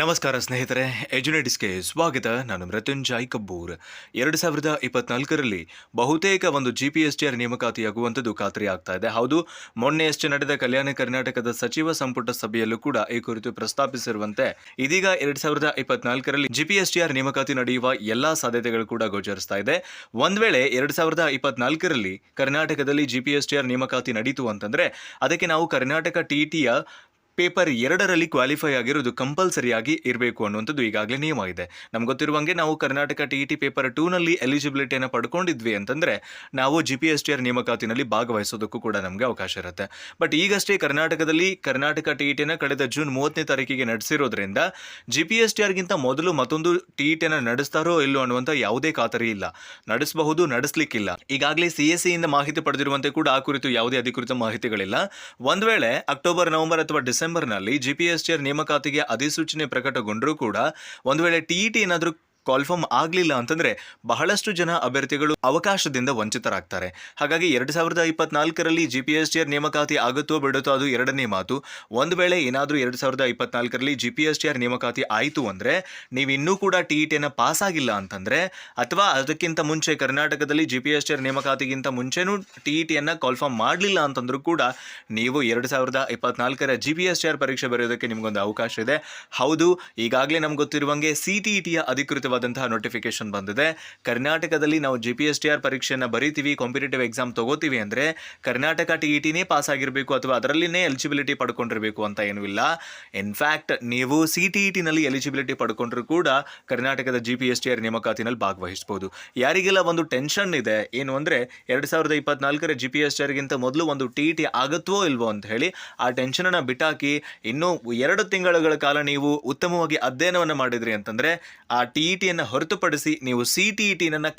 ನಮಸ್ಕಾರ ಸ್ನೇಹಿತರೆ ಎಜುನೆಟಿಸ್ಗೆ ಸ್ವಾಗತ. ನಾನು ಮೃತ್ಯುಂಜಯ್ ಕಬ್ಬೂರ್. ಎರಡು ಸಾವಿರದ ಇಪ್ಪತ್ನಾಲ್ಕರಲ್ಲಿ ಬಹುತೇಕ ಒಂದು G P S T R ನೇಮಕಾತಿಯಾಗುವಂಥದ್ದು ಖಾತ್ರಿ ಆಗ್ತಾ ಇದೆ. ಹೌದು ಮೊನ್ನೆಯಷ್ಟೇ ನಡೆದ ಕಲ್ಯಾಣ ಕರ್ನಾಟಕದ ಸಚಿವ ಸಂಪುಟ ಸಭೆಯಲ್ಲೂ ಕೂಡ ಈ ಕುರಿತು ಪ್ರಸ್ತಾಪಿಸಿರುವಂತೆ, ಇದೀಗ ಎರಡು ಸಾವಿರದ ಇಪ್ಪತ್ನಾಲ್ಕರಲ್ಲಿ G P S T R ನೇಮಕಾತಿ ನಡೆಯುವ ಎಲ್ಲ ಸಾಧ್ಯತೆಗಳು ಕೂಡ ಗೋಚರಿಸ್ತಾ ಇದೆ. ಒಂದ್ ವೇಳೆ ಎರಡು ಸಾವಿರದ ಇಪ್ಪತ್ನಾಲ್ಕರಲ್ಲಿ ಕರ್ನಾಟಕದಲ್ಲಿ G P S T R ನೇಮಕಾತಿ ನಡೀತು ಅಂತಂದ್ರೆ, ಅದಕ್ಕೆ ನಾವು ಕರ್ನಾಟಕ ಟಿ ಟಿಯ ಪೇಪರ್ ಎರಡರಲ್ಲಿ ಕ್ವಾಲಿಫೈ ಆಗಿರೋದು ಕಂಪಲ್ಸರಿಯಾಗಿ ಇರಬೇಕು ಅನ್ನುವಂಥದ್ದು ಈಗಾಗಲೇ ನಿಯಮ ಇದೆ ನಮ್ಗೆ ಗೊತ್ತಿರುವಂಗೆ ನಾವು Karnataka T E T paper ಟೂನಲ್ಲಿ ಎಲಿಜಿಬಿಲಿಟಿಯನ್ನು ಪಡ್ಕೊಂಡಿದ್ವಿ ಅಂತಂದರೆ ನಾವು G P S T R ನೇಮಕಾತಿನಲ್ಲಿ ಭಾಗವಹಿಸೋದಕ್ಕೂ ಕೂಡ ನಮಗೆ ಅವಕಾಶ ಇರುತ್ತೆ. ಬಟ್ ಈಗಷ್ಟೇ ಕರ್ನಾಟಕದಲ್ಲಿ ಕರ್ನಾಟಕ ಟಿ ಇ ಟಿನ ಕಳೆದ ಜೂನ್ ಮೂವತ್ತನೇ ತಾರೀಕಿಗೆ ನಡೆಸಿರೋದ್ರಿಂದ ಜಿ ಪಿ ಎಸ್ ಟಿ ಆರ್ಗಿಂತ ಮೊದಲು ಮತ್ತೊಂದು ಟಿ ಇ ಟಿನ ನಡೆಸ್ತಾರೋ ಇಲ್ಲೋ ಅನ್ನುವಂಥ ಯಾವುದೇ ಖಾತರಿ ಇಲ್ಲ. ನಡೆಸಬಹುದು, ನಡೆಸಲಿಕ್ಕಿಲ್ಲ. ಈಗಾಗಲೇ ಸಿ ಎಸ್ ಸಿಯಿಂದ ಮಾಹಿತಿ ಪಡೆದಿರುವಂತೆ ಕೂಡ ಆ ಕುರಿತು ಯಾವುದೇ ಅಧಿಕೃತ ಮಾಹಿತಿಗಳಿಲ್ಲ. ಒಂದು ವೇಳೆ ಅಕ್ಟೋಬರ್ ನವೆಂಬರ್ ಅಥವಾ ಡಿಸೆಂಬರ್ನಲ್ಲಿ G P S T R ನೇಮಕಾತಿಗೆ ಅಧಿಸೂಚನೆ ಪ್ರಕಟಗೊಂಡರೂ ಕೂಡ ಒಂದು ವೇಳೆ ಟಿಇಟಿ ಏನಾದರೂ ಕಾಲ್ಫಾರ್ಮ್ ಆಗಲಿಲ್ಲ ಅಂತಂದ್ರೆ ಬಹಳಷ್ಟು ಜನ ಅಭ್ಯರ್ಥಿಗಳು ಅವಕಾಶದಿಂದ ವಂಚಿತರಾಗ್ತಾರೆ. ಹಾಗಾಗಿ ಎರಡು ಸಾವಿರದ ಇಪ್ಪತ್ನಾಲ್ಕರಲ್ಲಿ G P S T R ನೇಮಕಾತಿ ಆಗುತ್ತೋ ಬಿಡುತ್ತೋ ಅದು ಎರಡನೇ ಮಾತು. ಒಂದು ವೇಳೆ ಏನಾದರೂ ಎರಡು ಸಾವಿರದ ಇಪ್ಪತ್ನಾಲ್ಕರಲ್ಲಿ G P S T R ನೇಮಕಾತಿ ಆಯಿತು ಅಂದರೆ ನೀವು ಇನ್ನೂ ಕೂಡ ಟಿ ಇ ಟಿಯನ್ನು ಪಾಸ್ ಆಗಿಲ್ಲ ಅಂತಂದರೆ ಅಥವಾ ಅದಕ್ಕಿಂತ ಮುಂಚೆ ಕರ್ನಾಟಕದಲ್ಲಿ G P S T R ನೇಮಕಾತಿಗಿಂತ ಮುಂಚೆನೂ ಟಿ ಇ ಟಿಯನ್ನು ಕಾಲ್ಫಾರ್ಮ್ ಮಾಡಲಿಲ್ಲ ಅಂತಂದರೂ ಕೂಡ ನೀವು ಎರಡು ಸಾವಿರದ ಇಪ್ಪತ್ನಾಲ್ಕರ G P S T R ಪರೀಕ್ಷೆ ಬರೆಯೋದಕ್ಕೆ ನಿಮಗೊಂದು ಅವಕಾಶ ಇದೆ. ಹೌದು, ಈಗಾಗಲೇ ನಮ್ಗೆ ಗೊತ್ತಿರುವಂಗೆ ಸಿ ಟಿ ಇ ಟಿಯ ಅಧಿಕೃತವಾದಂತಹ ನೋಟಿಫಿಕೇಶನ್ ಬಂದಿದೆ. ಕರ್ನಾಟಕದಲ್ಲಿ ನಾವು G P S T R ಪರೀಕ್ಷೆಯನ್ನು ಬರೀತೀವಿ ಕಾಂಪಿಟೇಟಿವ್ ಎಕ್ಸಾಮ್ ತಗೋತೀವಿ ಅಂದರೆ ಕರ್ನಾಟಕ ಟಿ ಇ ಟಿನೇ ಪಾಸ್ ಆಗಿರಬೇಕು ಅಥವಾ ಅದರಲ್ಲಿನೇ ಎಲಿಜಿಬಿಲಿಟಿ ಪಡ್ಕೊಂಡಿರಬೇಕು ಅಂತ ಏನೂ ಇಲ್ಲ. ಇನ್ಫ್ಯಾಕ್ಟ್ ನೀವು ಸಿ ಟಿ ಇ ಟಿನಲ್ಲಿ ಎಲಿಜಿಬಿಲಿಟಿ ಪಡ್ಕೊಂಡ್ರೂ ಕೂಡ ಕರ್ನಾಟಕದ G P S T R ನೇಮಕಾತಿನಲ್ಲಿ ಭಾಗವಹಿಸ್ಬೋದು. ಯಾರಿಗೆಲ್ಲ ಒಂದು ಟೆನ್ಷನ್ ಇದೆ, ಏನು ಅಂದರೆ ಎರಡು ಸಾವಿರದ ಇಪ್ಪತ್ನಾಲ್ಕರ ಜಿ ಪಿ ಎಸ್ ಟಿ ಆರ್ಗಿಂತ ಮೊದಲು ಒಂದು ಟಿ ಇ ಟಿ ಆಗುತ್ತೋ ಇಲ್ವೋ ಅಂತ ಹೇಳಿ ಆ ಟೆನ್ಷನನ್ನು ಬಿಟ್ಟಾಕಿ ಇನ್ನೂ ಎರಡು ತಿಂಗಳುಗಳ ಕಾಲ ನೀವು ಉತ್ತಮವಾಗಿ ಅಧ್ಯಯನವನ್ನು ಮಾಡಿದ್ರಿ ಅಂತಂದರೆ ಆ ಟಿ ಇ ಟಿಯನ್ನು ಹೊರತುಪಡಿಸಿ ನೀವು ಸಿ ಟಿ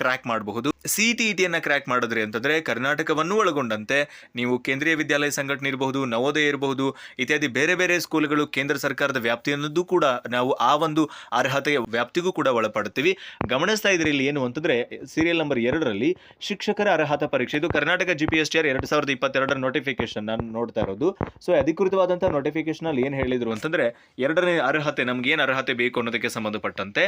ಕ್ರ್ಯಾಕ್ ಮಾಡಬಹುದು. ಸಿ ಟಿ ಕ್ರ್ಯಾಕ್ ಮಾಡಿದ್ರೆ ಅಂತಂದರೆ ಕರ್ನಾಟಕವನ್ನು ಒಳಗೊಂಡಂತೆ ನೀವು ಕೇಂದ್ರೀಯ ವಿದ್ಯಾಲಯ ಸಂಘಟನೆ ಇರಬಹುದು, ನವೋದಯ ಇರಬಹುದು, ಇತ್ಯಾದಿ ಬೇರೆ ಬೇರೆ ಸ್ಕೂಲ್ಗಳು ಕೇಂದ್ರ ಸರ್ಕಾರದ ವ್ಯಾಪ್ತಿಯನ್ನದ್ದು ಕೂಡ ನಾವು ಆ ಒಂದು ಅರ್ಹತೆಯ ವ್ಯಾಪ್ತಿಗೂ ಕೂಡ ಒಳಪಡ್ತೀವಿ ಗಮನಿಸ್ತಾ ಇದ್ರೆ ಇಲ್ಲಿ ಏನು ಅಂತಂದ್ರೆ ಸೀರಿಯಲ್ ನಂಬರ್ ಎರಡರಲ್ಲಿ ಶಿಕ್ಷಕರ ಅರ್ಹತಾ ಪರೀಕ್ಷೆ. ಇದು Karnataka G P S T R ಎರಡು ಸಾವಿರದ ಇಪ್ಪತ್ತೆರಡರ ನೋಟಿಫಿಕೇಶನ್ ನಾನು ನೋಡ್ತಾ ಇರೋದು. ಸೊ ನೋಟಿಫಿಕೇಶನ್ ಅಲ್ಲಿ ಏನು ಹೇಳಿದ್ರು ಅಂತಂದ್ರೆ ಎರಡನೇ ಅರ್ಹತೆ ನಮ್ಗೆ ಏನು ಅರ್ಹತೆ ಬೇಕು ಅನ್ನೋದಕ್ಕೆ ಸಂಬಂಧಪಟ್ಟಂತೆ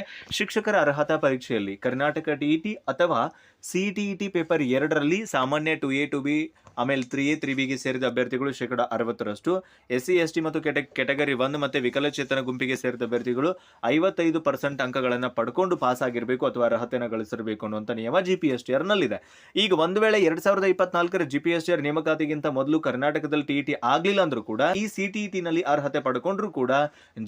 ಶಿಕ್ಷಕರ ಅರ್ಹತಾ ಪರೀಕ್ಷೆಯಲ್ಲಿ ಕರ್ನಾಟಕ ಟಿಇಟಿ ಅಥವಾ ಸಿಟಿಇಟಿ ಪೇಪರ್ ಎರಡರಲ್ಲಿ ಸಾಮಾನ್ಯ ಟು ಎ ಟು ಬಿ, ಆಮೇಲೆ ತ್ರೀ ಎ, ತ್ರೀ ಬಿಗೆ ಸೇರಿದ ಅಭ್ಯರ್ಥಿಗಳು ಶೇಕಡ ಅರವತ್ತರಷ್ಟು. ಎಸ್ ಸಿ ಎಸ್ ಟಿ ಮತ್ತು ಕೆಟ, ಕೆಟಗರಿ ಒಂದು ಮತ್ತು ವಿಕಲಚೇತನ ಗುಂಪಿಗೆ ಸೇರಿದ ಅಭ್ಯರ್ಥಿಗಳು ಐವತ್ತೈದು ಪರ್ಸೆಂಟ್ ಅಂಕಗಳನ್ನು ಪಡ್ಕೊಂಡು ಪಾಸ್ ಆಗಿರಬೇಕು ಅಥವಾ ಅರ್ಹತೆಯನ್ನು ಗಳಿಸಿರಬೇಕು ಅನ್ನುವಂಥ ನಿಯಮ ಜಿ ಪಿ ಎಸ್ ಟಿ ಆರ್ನಲ್ಲಿದೆ ಈಗ ಒಂದು ವೇಳೆ ಎರಡು ಸಾವಿರದ ಇಪ್ಪತ್ನಾಲ್ಕರ G P S T R ನೇಮಕಾತಿಗಿಂತ ಮೊದಲು ಕರ್ನಾಟಕದಲ್ಲಿ ಟಿ ಇ ಟಿ ಆಗಲಿಲ್ಲ ಅಂದರೂ ಕೂಡ ಈ ಸಿ ಟಿ ಇ ಟಿನಲ್ಲಿ ಅರ್ಹತೆ ಪಡ್ಕೊಂಡ್ರೂ ಕೂಡ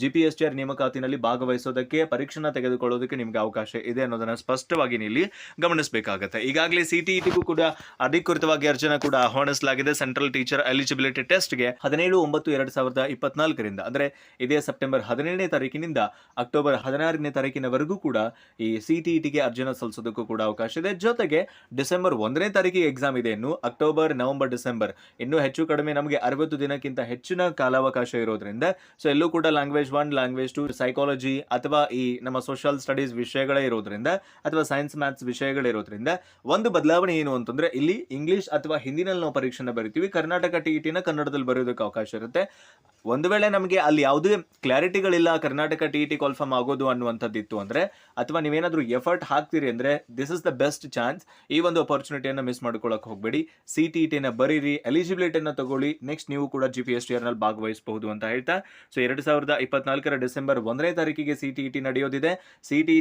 G P S T R ನೇಮಕಾತಿನಲ್ಲಿ ಭಾಗವಹಿಸೋದಕ್ಕೆ, ಪರೀಕ್ಷೆನ ತೆಗೆದುಕೊಳ್ಳೋದಕ್ಕೆ ನಿಮಗೆ ಅವಕಾಶ ಇದೆ ಅನ್ನೋದನ್ನ ಸ್ಪಷ್ಟವಾಗಿ ಇಲ್ಲಿ ಗಮನಿಸಬೇಕಾಗತ್ತೆ. ಈಗಾಗಲೇ ಸಿ ಟಿ ಕೂಡ ಅಧಿಕೃತವಾಗಿ ಅರ್ಜನ ಕೂಡ ಆಹ್ವಾನಿಸಲಾಗಿದೆ. ಸೆಂಟ್ರಲ್ ಟೀಚರ್ ಎಲಿಜಿಬಿಲಿಟಿ ಟೆಸ್ಟ್ಗೆ ಹದಿನೇಳು ಒಂಬತ್ತು ಎರಡು ಸಾವಿರದ ಇಪ್ಪತ್ನಾಲ್ಕರಿಂದ. ಅಂದ್ರೆ ಇದೇ ಸೆಪ್ಟೆಂಬರ್ ಹದಿನೇಳನೇ ತಾರೀಕಿನಿಂದ ಅಕ್ಟೋಬರ್ ಹದಿನಾರನೇ ತಾರೀಕಿನವರೆಗೂ ಕೂಡ ಈ ಸಿಟಿಇಟಿಗೆ ಟಿಗೆ ಅರ್ಜಿನ ಸಲ್ಲಿಸೋದಕ್ಕೂ ಕೂಡ ಅವಕಾಶ ಇದೆ. ಜೊತೆಗೆ ಡಿಸೆಂಬರ್ ಒಂದನೇ ತಾರೀಕಿಗೆ ಎಕ್ಸಾಮ್ ಇದೆ. ಇನ್ನು ಅಕ್ಟೋಬರ್, ನವೆಂಬರ್, ಡಿಸೆಂಬರ್ ಇನ್ನೂ ಹೆಚ್ಚು ಕಡಿಮೆ ನಮಗೆ ಅರವತ್ತು ದಿನಕ್ಕಿಂತ ಹೆಚ್ಚಿನ ಕಾಲಾವಕಾಶ ಇರೋದ್ರಿಂದ ಸೊ ಎಲ್ಲೂ ಕೂಡ language one language two psychology ಅಥವಾ ಈ ನಮ್ಮ ಸೋಷಿಯಲ್ ಸ್ಟಡೀಸ್ ವಿಷಯಗಳೇ ಇರೋದ್ರಿಂದ ಅಥವಾ ಸೈನ್ಸ್ ಮ್ಯಾಥ್ಸ್ ವಿಷಯಗಳಿರೋದ್ರಿಂದ ಒಂದು ಬದಲಾವಣೆ ಏನು ಅಂತಂದ್ರೆ ಇಲ್ಲಿ ಇಂಗ್ಲಿಷ್ ಅಥವಾ ಹಿಂದಿನಲ್ಲಿ ನಾವು ಪರೀಕ್ಷೆನ ಬರಿತೀವಿ, ಕರ್ನಾಟಕ ಟಿ ಟಿನ ಕನ್ನಡದಲ್ಲಿ ಬರೆಯೋದಕ್ಕೆ ಅವಕಾಶ ಇರುತ್ತೆ. ಒಂದು ವೇಳೆ ನಮಗೆ ಅಲ್ಲಿ ಯಾವುದೇ ಕ್ಲಾರಿಟಿಗಳಿಲ್ಲ Karnataka T T call form ಆಗೋದು ಅನ್ನುವಂಥದ್ದಿತ್ತು ಅಂದ್ರೆ ಅಥವಾ ನೀವೇನಾದರೂ ಎಫರ್ಟ್ ಹಾಕ್ತೀರಿ ಅಂದ್ರೆ this is the best chance ಈ ಒಂದು ಅಪರ್ಚುನಿಟಿಯನ್ನು ಮಿಸ್ ಮಾಡ್ಕೊಳ್ಳೋಕೆ ಹೋಗಬೇಡಿ. ಸಿ ಟಿ ಟಿನ ಬರೀರಿ ಎಲಿಜಿಬಿಲಿಟಿಯನ್ನು ತಗೊಳ್ಳಿ ನೆಕ್ಸ್ಟ್ ನೀವು ಕೂಡ ಜಿ ಪಿ ಎಸ್ ಟಿ ಆರ್ನಲ್ಲಿ ಭಾಗವಹಿಸಬಹುದು ಅಂತ ಹೇಳ್ತಾ. ಸೊ ಎರಡು ಸಾವಿರದ ಇಪ್ಪತ್ನಾಲ್ಕರ ಡಿಸೆಂಬರ್ ಒಂದನೇ ತಾರೀಕಿಗೆ ಸಿ ಟಿ ಟಿ ನಡೆಯೋದಿದೆ. ಸಿ ಟಿ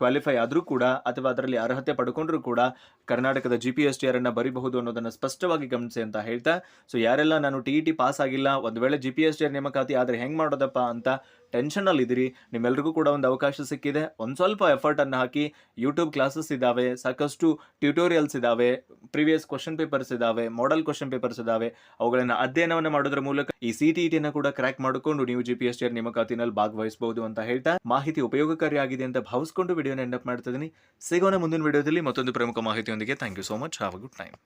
ಕ್ವಾಲಿಫೈ ಆದರೂ ಕೂಡ ಅಥವಾ ಅದರಲ್ಲಿ ಅರ್ಹತೆ ಪಡ್ಕೊಂಡ್ರೂ ಕೂಡ ಕರ್ನಾಟಕದ G P S T R ಅನ್ನ ಬರಿಬಹುದು ಅನ್ನೋದನ್ನ ಸ್ಪಷ್ಟವಾಗಿ ಗಮನಿಸಿ ಅಂತ ಹೇಳ್ತಾ ಸೊ ಯಾರೆಲ್ಲ ನಾನು ಟಿ ಇ ಪಾಸ್ ಆಗಿಲ್ಲ, ಒಂದು ವೇಳೆ G P S T R ನೇಮಕಾತಿ ಆದರೆ ಹೆಂಗೆ ಮಾಡೋದಪ್ಪ ಅಂತ ಟೆನ್ಷನಲ್ಲಿ ಇದ್ದೀರಿ, ನಿಮ್ಮೆಲ್ರಿಗೂ ಕೂಡ ಒಂದು ಅವಕಾಶ ಸಿಕ್ಕಿದೆ. ಒಂದು ಸ್ವಲ್ಪ ಎಫರ್ಟ್ ಅನ್ನು ಹಾಕಿ ಯೂಟ್ಯೂಬ್ ಕ್ಲಾಸಸ್ ಇದ್ದಾವೆ ಸಾಕಷ್ಟು ಟ್ಯೂಟೋರಿಯಲ್ಸ್ ಇದ್ದಾವೆ ಪ್ರಿವಿಯಸ್ ಕ್ವಶನ್ ಪೇಪರ್ಸ್ ಇದ್ದಾವೆ ಮಾಡೆಲ್ ಕ್ವಶನ್ ಪೇಪರ್ಸ್ ಇದ್ದಾವೆ ಅವುಗಳನ್ನು ಅಧ್ಯಯನವನ್ನು ಮಾಡೋದ್ರ ಮೂಲಕ ಈ ಸಿ ಟಿ ಟಿನ ಕೂಡ ಕ್ರ್ಯಾಕ್ ಮಾಡಿಕೊಂಡು ನೀವು G P S T R ನೇಮಕಾತಿನಲ್ಲಿ ಭಾಗವಹಿಸಬಹುದು ಅಂತ ಹೇಳ್ತಾ, ಮಾಹಿತಿ ಉಪಯೋಗಕಾರಿಯಾಗಿದೆ ಅಂತ ಭಾವಿಸ್ಕೊಂಡು ವಿಡಿಯೋನ ಎಂಡಪ್ ಮಾಡ್ತಿದ್ದೀನಿ ಸಿಗೋಣ ಮುಂದಿನ ವಿಡಿಯೋದಲ್ಲಿ ಮತ್ತೊಂದು ಪ್ರಮುಖ ಮಾಹಿತಿಯೊಂದಿಗೆ. Thank you so much have a good time